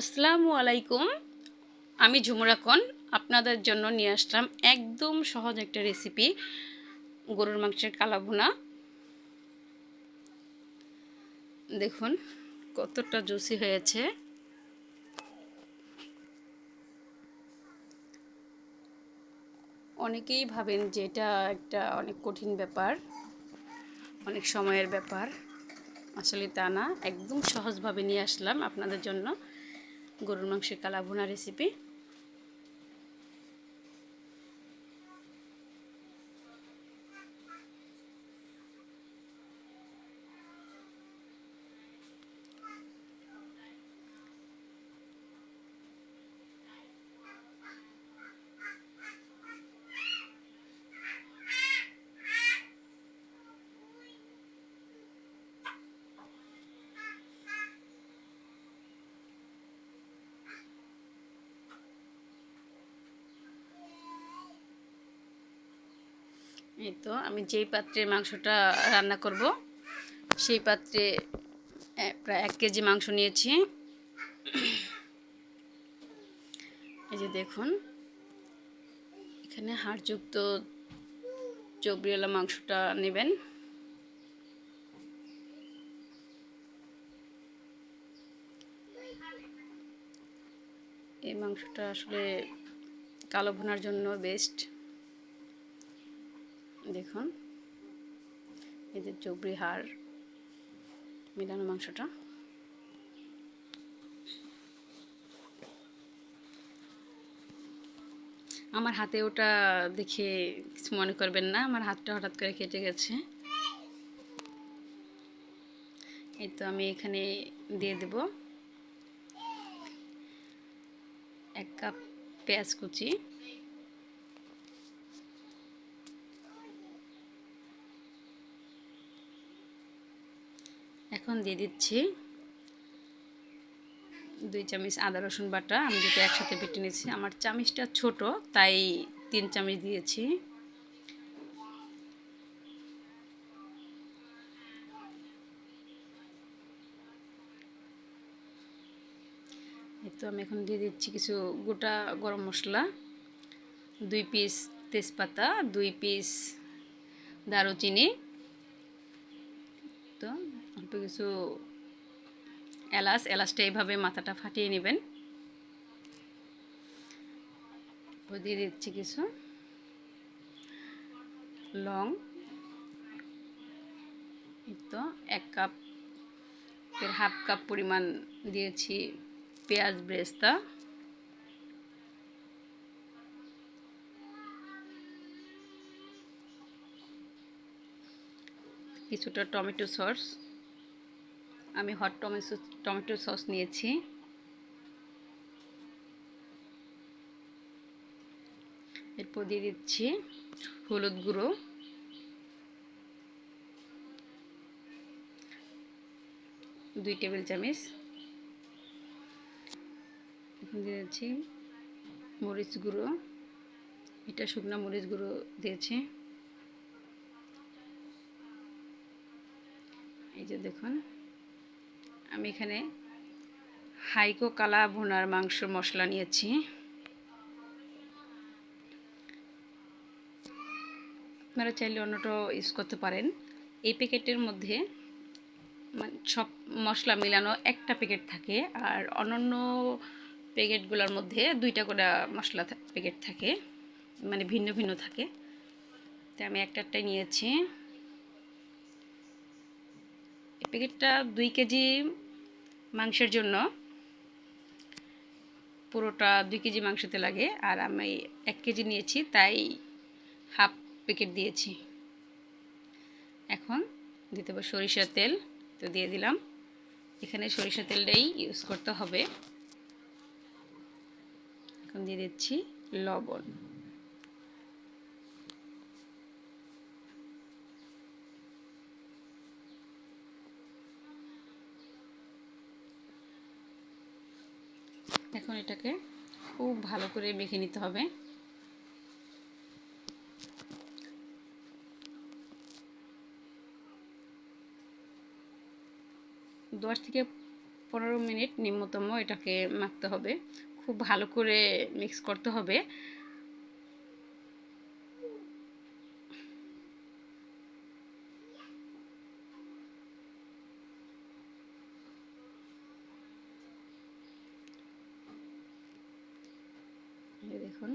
আসসালামু আলাইকুম। আমি ঝুমুরাকন আপনাদের জন্য নিয়ে আসলাম একদম সহজ একটা রেসিপি গরুর মাংসের কালাভুনা। দেখুন, কতটা জুসি হয়েছে। অনেকেই ভাবেন যে এটা একটা অনেক কঠিন ব্যাপার, অনেক সময়ের ব্যাপার। আসলে তা না, একদম সহজভাবে নিয়ে আসলাম আপনাদের জন্য। গরুর মাংসের কালা ভুনা রেসিপি এই তো, আমি যেই পাত্রে মাংসটা রান্না করব, সেই পাত্রে প্রায় এক কেজি মাংস নিয়েছি। এই যে দেখুন, এখানে হাড়যুক্ত চবরিওয়ালা মাংসটা নেবেন। এই মাংসটা আসলে কালো ভুনার জন্য বেস্ট দেখুন, এদের চবরি হাড়, মিলানো মাংসটা। আমার হাতে ওটা দেখে কিছু মনে করবেন না, আমার হাতটা হঠাৎ করে কেটে গেছে। এই তো আমি এখানে দিয়ে দেব এক কাপ পেঁয়াজ কুচি। এখন দিয়ে দিচ্ছি দুই চামচ আদা, রসুন বাটা। আমি দুটো একসাথে বেটে নিয়েছি। আমার চামচটা ছোট, তাই তিন চামচ দিয়েছি। তো আমি এখন দিয়ে দিচ্ছি কিছু গোটা গরম মশলা। দুই পিস তেজপাতা, দুই পিস দারুচিনি। অল্প কিছু এলাচ, এলাচটা এইভাবে মাথাটা ফাটিয়ে নেবেন। দিয়ে দিচ্ছি কিছু লং। তো এক কাপ এর হাফ কাপ পরিমাণ দিয়েছি পেঁয়াজ ব্রেস্তা। কিছুটা টমেটো সস। আমি হট টমেটো টমেটো সস নিয়েছি। এরপর দিয়ে দিচ্ছি হলুদ গুঁড়ো। দুই টেবিল চামচ। এখন দিয়ে দিচ্ছি মরিচ গুঁড়ো। এটা শুকনো মরিচ গুঁড়ো দিয়েছি। এই যে দেখুন। আমি এখানে হাইকো কালা ভুনার মাংস মশলা নিয়েছি। আপনারা চাইলে অন্যটাও ইউজ করতে পারেন। এই প্যাকেটের মধ্যে সব মশলা মিলানো একটা প্যাকেট থাকে আর অন্যান্য প্যাকেটগুলোর মধ্যে দুইটা করে মশলা প্যাকেট থাকে মানে ভিন্ন ভিন্ন থাকে। তো আমি একটা একটাই নিয়েছি। এই প্যাকেটটা দুই কেজি মাংসের জন্য পুরোটা দুই কেজি মাংসতে লাগে, আর আমি এক কেজি নিয়েছি, তাই হাফ প্যাকেট দিয়েছি। এখন দিতে হবে সরিষার তেল, তো দিয়ে দিলাম। এখানে সরিষা তেলটাই ইউজ করতে হবে। এখন দিয়ে দিচ্ছি লবণ এখন এটাকে খুব ভালো করে মেখে নিতে হবে। দশ থেকে পনেরো মিনিট নিম্নতম এটাকে মাখতে হবে। খুব ভালো করে মিক্স করতে হবে। এই দেখুন।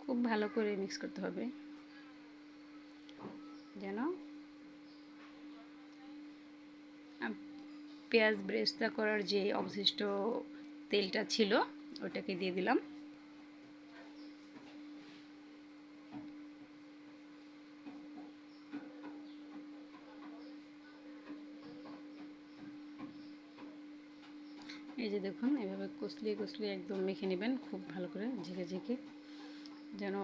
খুব ভালো করে মিক্স করতে হবে। যেন পেঁয়াজ ব্রেস্তা করার যে অবশিষ্ট তেলটা ছিল, ওটাকে দিয়ে দিলাম। এই যে দেখুন, এভাবে কষলিয়ে কষলিয়ে একদম মেখে নেবেন, খুব ভালো করে ঝেঁকে ঝেঁকে। যেন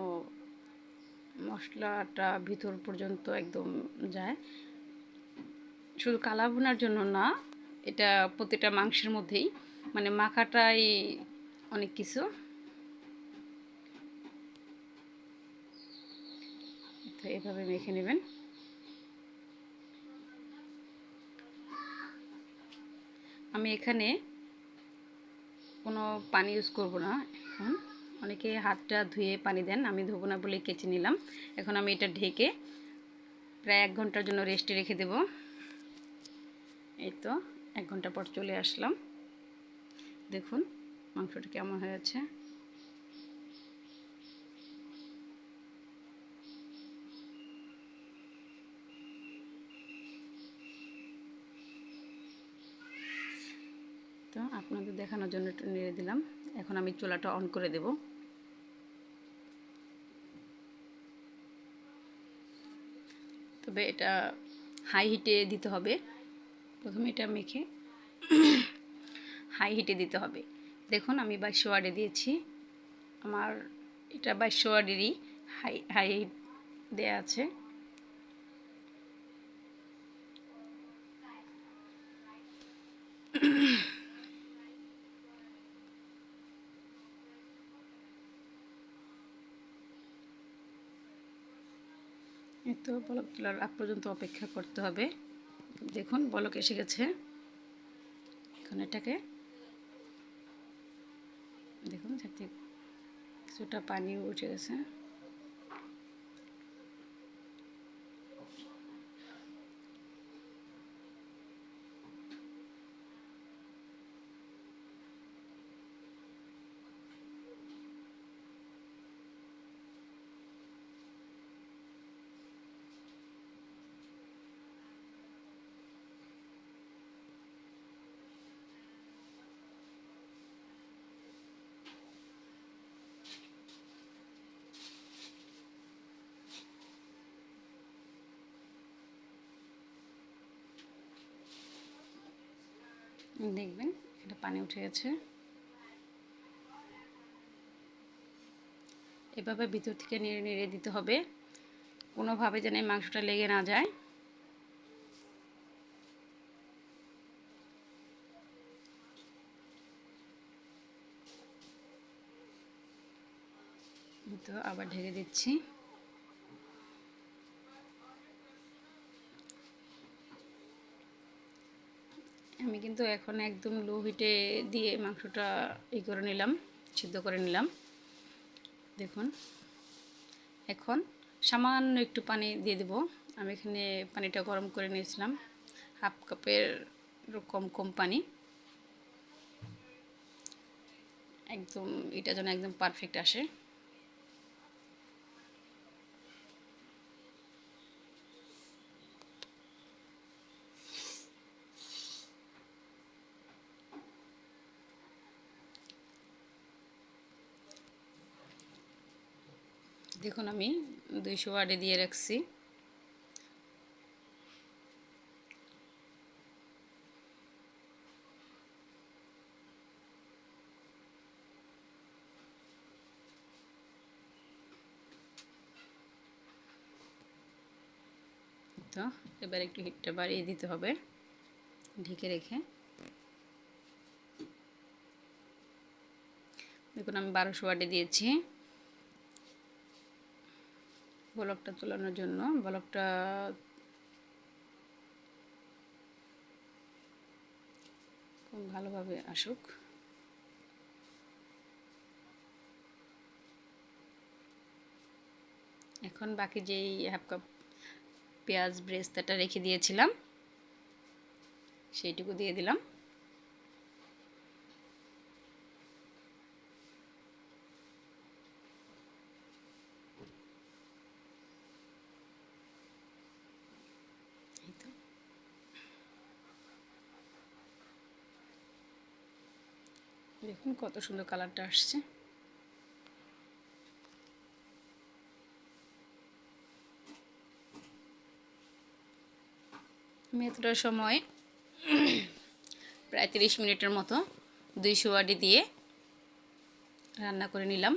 মশলাটা ভিতর পর্যন্ত একদম যায়। শুধু কালা ভুনার জন্য না, এটা প্রতিটা মাংসের মধ্যেই মানে মাখাটাই অনেক কিছু। তো এভাবে মেখে নেবেন। আমি এখানে কোনো পানি ইউজ করব না এখন। অনেকে হাতটা ধুয়ে পানি দেন, আমি ধোবো না বলে কেচে নিলাম। এখন আমি এটা ঢেকে প্রায় এক ঘণ্টার জন্য রেস্টে রেখে দেব। এই তো, এক ঘণ্টা পর চলে আসলাম। দেখুন, মাংসটা কেমন হয়েছে তো আপনাদের দেখানোর জন্য একটু নেড়ে দিলাম। এখন আমি চুলাটা অন করে দেব। তবে এটা হাই হিটে দিতে হবে। প্রথমে এটা মেখে হাই হিটে দিতে হবে। দেখুন, আমি বাইশশো ওয়ার্ডে দিয়েছি। আমার এটা বাইশশো ওয়ার্ডেরই হাই হাই হিট দেওয়া আছে। তো বলক তোলার আগ পর্যন্ত অপেক্ষা করতে হবে। দেখুন, বলক এসে গেছে। এখন এটাকে দেখুন, যাতে কিছুটা পানিও উঠে গেছে। দেখবেন, এটা পানি উঠে গেছে। এভাবে ভিতর থেকে নেড়ে নেড়ে দিতে হবে। কোনোভাবে যেন মাংসটা লেগে না যায়। তো আবার ঢেকে দিচ্ছি। আমি কিন্তু এখন একদম লো হিটে দিয়ে মাংসটা ই করে নিলাম, সিদ্ধ করে নিলাম। দেখুন, এখন সামান্য একটু পানি দিয়ে দেব। আমি এখানে পানিটা গরম করে নিয়েছিলাম, হাফ কাপের কম কম পানি। একদম, এটা যেন একদম পারফেক্ট আসে। দেখুন আমি দুইশো ওয়ার্ডে দিয়ে রাখছি। তো এবার একটু হিটটা বাড়িয়ে দিতে হবে, ঢেকে রেখে। দেখুন আমি বারোশো ওয়ার্ডে দিয়েছি। ব্লকটা তোলানোর জন্য ব্লকটা খুব ভালোভাবে আসুক। এখন বাকি যেই হাফ কাপ পেঁয়াজ ব্রেস্তাটা রেখে দিয়েছিলাম, সেইটুকু দিয়ে দিলাম। দেখুন কত সুন্দর কালারটা আসছে। আমি এতটা সময় প্রায় তিরিশ মিনিটের মতো দুইশো ওয়াডি দিয়ে রান্না করে নিলাম।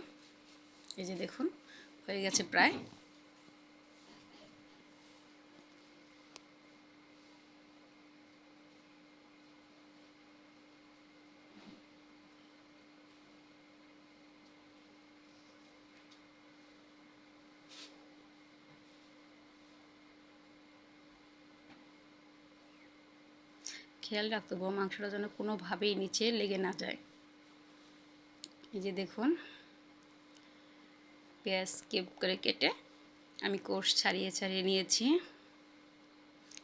এই যে দেখুন, হয়ে গেছে প্রায় খেয়াল রাখতে হবে মাংসটা যেন কোনোভাবেই নিচে লেগে না যায়। এই যে দেখুন, পেঁয়াজ কেপ করে কেটে আমি কোর্স ছাড়িয়ে ছাড়িয়ে নিয়েছি।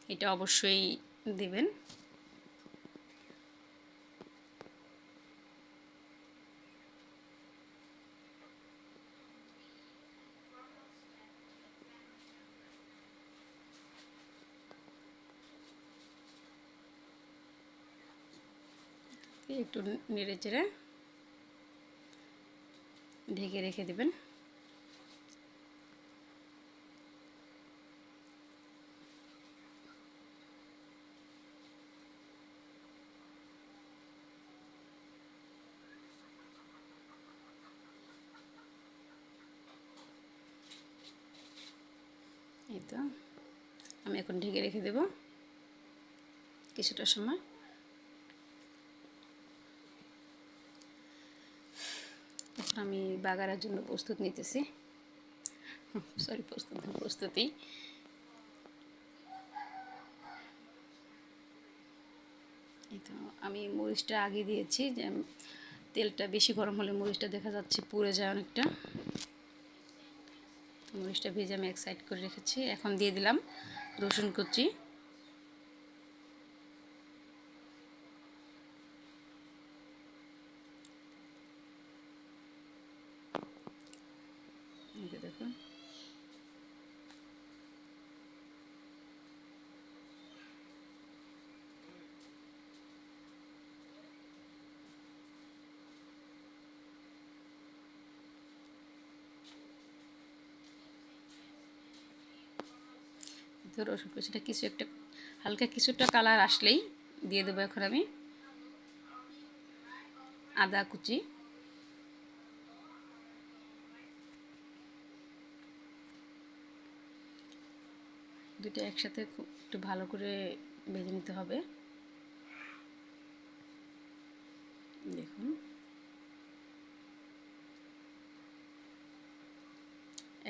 এটা অবশ্যই দেবেন। একটু নেড়ে চেড়ে ঢেকে রেখে দেবেন। এই তো, আমি এখন ঢেকে রেখে দেব কিছুটা সময় এখন আমি বাগারের জন্য প্রস্তুত নিতেছি। সরি প্রস্তুত প্রস্তুতি। তো, আমি মরিচটা আগে দিয়েছি, যে তেলটা বেশি গরম হলে মরিচটা দেখা যাচ্ছে পুড়ে যায় অনেকটা। তো মরিচটা ভেজে আমি এক সাইড করে রেখেছি। এখন দিয়ে দিলাম রসুন কুচি এই যে দেখুন তো রসুন কুচিটা কিছু একটা, হালকা কিছুটা কালার আসলেই দিয়ে দেবো এখন আমি। আদা কুচি। দুটো একসাথে একটু ভালো করে ভেজে নিতে হবে। দেখুন।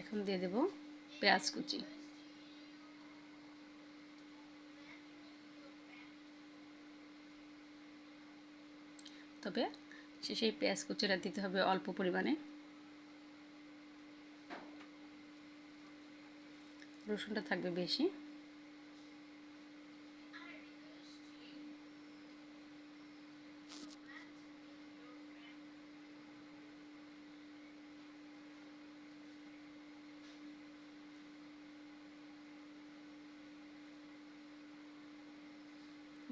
এখন দিয়ে দেব পেঁয়াজ কুচি। তবে এই পেঁয়াজ কুচিটা দিতে হবে অল্প পরিমাণে। রসুনটা থাকবে বেশি।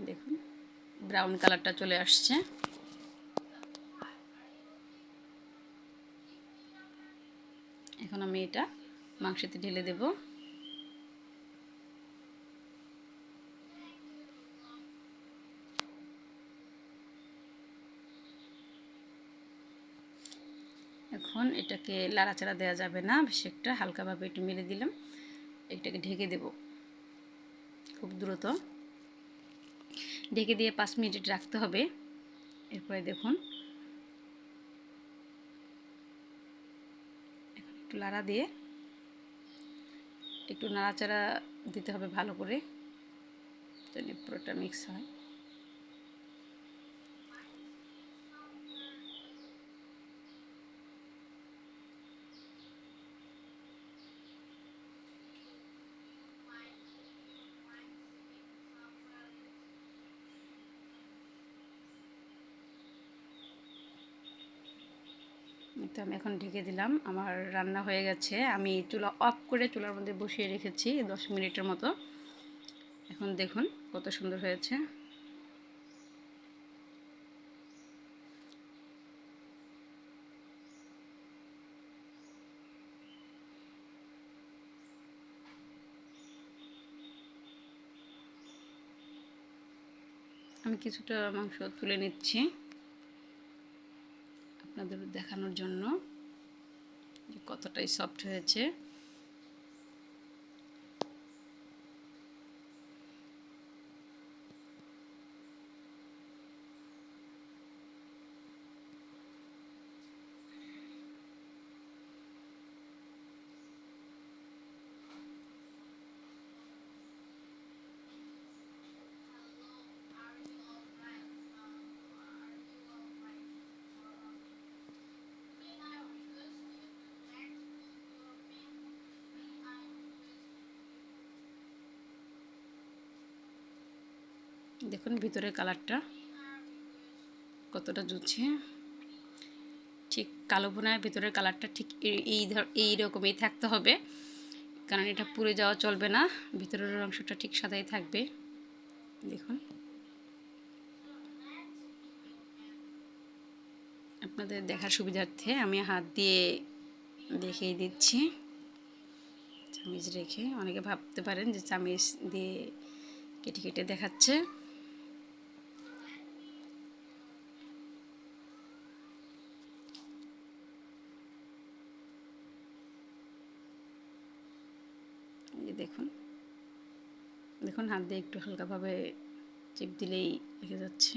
দেখুন ব্রাউন কালারটা চলে আসছে এখন আমি এটা। মাংসতে ঢেলে দেব। এখন এটাকে লাড়াচাড়া দেওয়া যাবে না, বেশি একটা হালকাভাবে একটু মেলে দিলাম। এটাকে ঢেকে দেব খুব দ্রুত। ঢেকে দিয়ে পাঁচ মিনিট রাখতে হবে। এরপরে দেখুন একটু লাড়া দিয়ে একটু নাড়াচাড়া দিতে হবে ভালো করে। পুরোটা মিক্স হয়। তো আমি এখন ঢেকে দিলাম। আমার রান্না হয়ে গেছে। আমি চুলা অফ করে চুলার মধ্যে বসিয়ে রেখেছি দশ মিনিটের মতো। এখন দেখুন কত সুন্দর হয়েছে। আমি কিছুটা মাংস তুলে নিচ্ছি। আপনাদের দেখানোর জন্য যে কতটাই সফট হয়েছে। দেখুন ভিতরের কালারটা কতটা জুচ্ছে ঠিক কালো বোনার ভিতরের কালারটা ঠিক এই- এই রকমই থাকতে হবে, কারণ এটা পুড়ে যাওয়া চলবে না, ভিতরের অংশটা ঠিক সাদাই থাকবে। দেখুন। আপনাদের দেখার সুবিধার্থে আমি হাত দিয়ে দেখিয়ে দিচ্ছি। চামিচ রেখে অনেকে ভাবতে পারেন যে চামিচ দিয়ে কেটে কেটে দেখাচ্ছে এই যে দেখুন দেখুন হাত দিয়ে একটু হালকাভাবে চিপ দিলেই লেগে যাচ্ছে।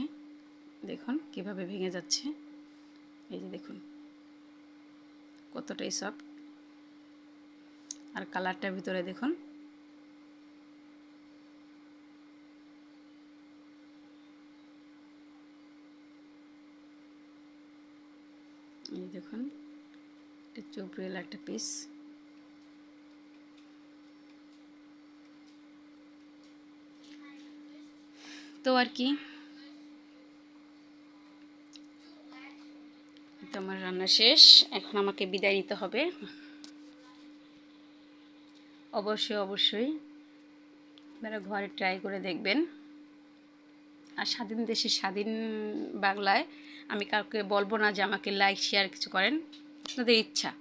দেখুন কীভাবে ভেঙে যাচ্ছে। এই যে দেখুন। কতটাই সফট আর কালারটার ভিতরে দেখুন। এই দেখুন, এটা চোপড়েল একটা পিস তো আর কি। তো আমার রান্না শেষ, এখন আমাকে বিদায় নিতে হবে। অবশ্যই অবশ্যই। আপনারা ঘরে ট্রাই করে দেখবেন। আর স্বাধীন দেশে স্বাধীন বাংলায় আমি কাউকে বলব না যে আমাকে লাইক, শেয়ার কিছু করেন। আপনাদের ইচ্ছা।